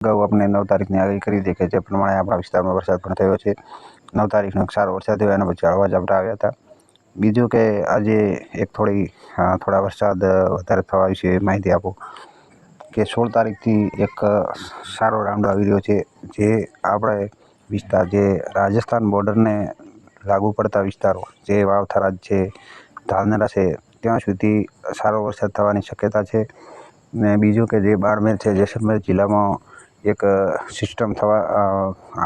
અગાઉ આપણે નવ તારીખની આગાહી કરી હતી કે જે પ્રમાણે આપણા વિસ્તારમાં વરસાદ પણ થયો છે. નવ તારીખનો એક સારો વરસાદ થયો, એના પછી હળવા ઝાપટા આવ્યા હતા. બીજું કે આજે એક થોડી થોડા વરસાદ વધારે થવા વિશે માહિતી આપો. કે સોળ તારીખથી એક સારો રાઉન્ડ આવી રહ્યો છે, જે આપણે વિસ્તાર, જે રાજસ્થાન બોર્ડરને લાગુ પડતા વિસ્તારો, જે વાવથરા છે ધાનરા છે, ત્યાં સુધી સારો વરસાદ થવાની શક્યતા છે. ને બીજું કે જે બાડમેર છે, જેસલમેર જિલ્લામાં એક સિસ્ટમ થવા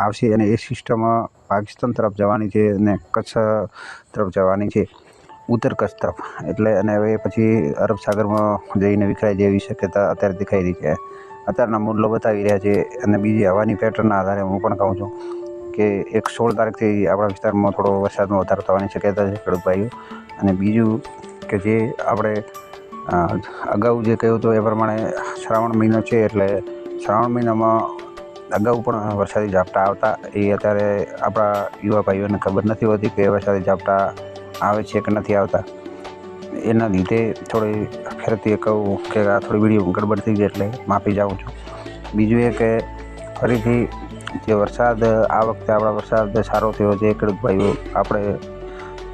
આવશે અને એ સિસ્ટમ પાકિસ્તાન તરફ જવાની છે અને કચ્છ તરફ જવાની છે. ઉત્તર કચ્છ તરફ. એટલે અને હવે પછી અરબ સાગરમાં જઈને વિખરાય જેવી શક્યતા અત્યારે દેખાઈ રહી છે. અત્યારના મૂલ્યો બતાવી રહ્યા છે અને બીજી હવાની પેટર્નના આધારે હું પણ કહું છું કે એક સોળ તારીખથી આપણા વિસ્તારમાં થોડો વરસાદમાં વધારો થવાની શક્યતા છે ખેડૂત ભાઈઓ. અને બીજું કે જે આપણે અગાઉ જે કહ્યું હતું એ પ્રમાણે શ્રાવણ મહિનો છે એટલે શ્રાવણ મહિનામાં અગાઉ પણ વરસાદી ઝાપટા આવતા, એ અત્યારે આપણા યુવા ભાઈઓને ખબર નથી હોતી કે વરસાદી ઝાપટા આવે છે કે નથી આવતા. એના લીધે થોડી ફેરતી કહું કે આ થોડી વીડિયો ગડબડ થઈ ગઈ એટલે માફી જાઉં છું. બીજું એ કે ફરીથી જે વરસાદ આ વખતે આપણા વરસાદ સારો થયો છે ખેડૂત ભાઈઓ આપણે,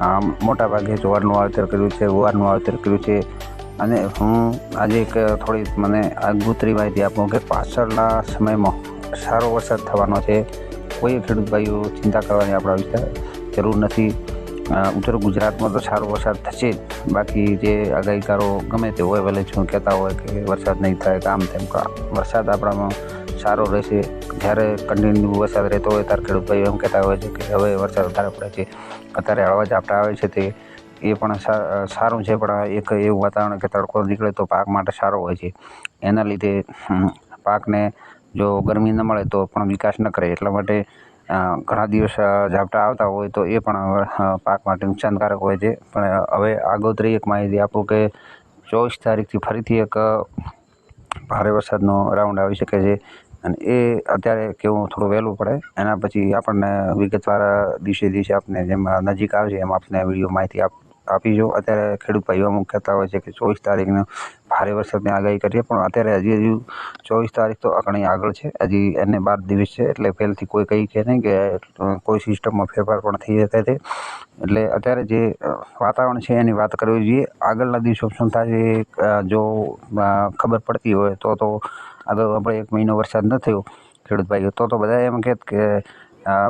આમ મોટા ભાગે જુવારનું વાવેતર કર્યું છે ગુવારનું વાવેતર કર્યું છે. અને હું આજે એક થોડી મને આગોતરી માહિતી આપું કે પાછળના સમયમાં સારો વરસાદ થવાનો છે. કોઈ ખેડૂત ભાઈઓ ચિંતા કરવાની આપણા વિસ્તાર જરૂર નથી. ઉત્તર ગુજરાતમાં તો સારો વરસાદ થશે જ. બાકી જે આગાહીકારો ગમે તે હોય, ભલે શું કહેતા હોય કે વરસાદ નહીં થાય, કામ તેમ વરસાદ આપણામાં સારો રહેશે. જ્યારે કન્ટિન્યુ વરસાદ રહેતો હોય, ત્યારે ખેડૂત ભાઈઓ એમ કહેતા હોય છે કે હવે વરસાદ વધારે પડે છે. અત્યારે હળવા આપણા આવે છે તે એ પણ સારું છે, પણ એક એવું વાતાવરણ કે તડકો નીકળે તો પાક માટે સારો હોય છે. એના લીધે પાકને જો ગરમી ન મળે તો પણ વિકાસ ન કરે. એટલા માટે ઘણા દિવસ ઝાપટા આવતા હોય તો એ પણ પાક માટે નુકસાનકારક હોય છે. પણ હવે આગોતરી એક માહિતી આપું કે ચોવીસ તારીખથી ફરીથી એક ભારે વરસાદનો રાઉન્ડ આવી શકે છે. અને એ અત્યારે કેવું થોડું વહેલું પડે. એના પછી આપણને વિગતવાર દિવસે દિવસે આપને જેમ નજીક આવશે એમ આપને વીડિયો માહિતી આપ આપીશું અત્યારે ખેડૂત ભાઈઓ અમુક કહેતા હોય છે કે ચોવીસ તારીખને ભારે વરસાદની આગાહી કરીએ, પણ અત્યારે હજી હજુ ચોવીસ તારીખ તો ઘણી આગળ છે. હજી એને બાર દિવસ છે, એટલે પહેલથી કોઈ કહી કે નહીં કે કોઈ સિસ્ટમમાં ફેરફાર પણ થઈ શકે છે એટલે અત્યારે જે વાતાવરણ છે એની વાત કરવી જોઈએ. આગળના દિવસો શું થાય જો ખબર પડતી હોય તો તો આગળ આપણે એક મહિનો વરસાદ ન થયો ખેડૂત ભાઈઓ, તો તો બધા એમ કહેત કે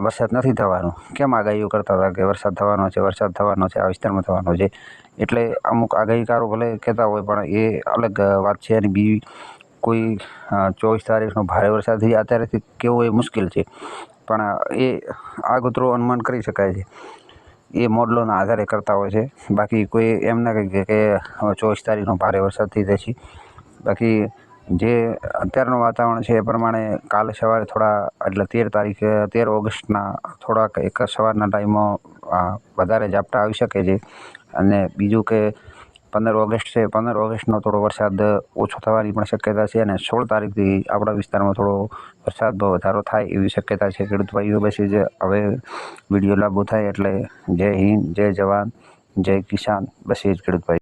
વરસાદ નથી થવાનો. કેમ આગાહીઓ કરતા હતા કે વરસાદ થવાનો છે, વરસાદ થવાનો છે, આ વિસ્તારમાં થવાનો છે? એટલે અમુક આગાહીકારો ભલે કહેતા હોય, પણ એ અલગ વાત છે અને બીજી કોઈ ચોવીસ તારીખનો ભારે વરસાદ થઈ અત્યારેથી કેવો એ મુશ્કેલ છે. પણ એ આગોતરો અનુમાન કરી શકાય છે. એ મોડલોના આધારે કરતા હોય છે. બાકી કોઈ એમ ના કહી કે ચોવીસ તારીખનો ભારે વરસાદ થઈ જશે. બાકી જે અત્યારનું વાતાવરણ છે એ પ્રમાણે કાલે સવારે થોડા, એટલે તેર તારીખે, તેર ઓગસ્ટના થોડાક એક સવારના ટાઈમમાં વધારે ઝાપટા આવી શકે છે. અને બીજું કે પંદર ઓગસ્ટ છે, પંદર ઓગસ્ટનો થોડો વરસાદ ઓછો થવાની પણ શક્યતા છે અને સોળ તારીખથી આપણા વિસ્તારમાં થોડો વરસાદમાં વધારો થાય એવી શક્યતા છે. ખેડૂત ભાઈઓ પછી જ હવે વીડિયો લાગુ થાય એટલે જય હિન્દ, જય જવાન, જય કિસાન, બસ એ જ ખેડૂત ભાઈ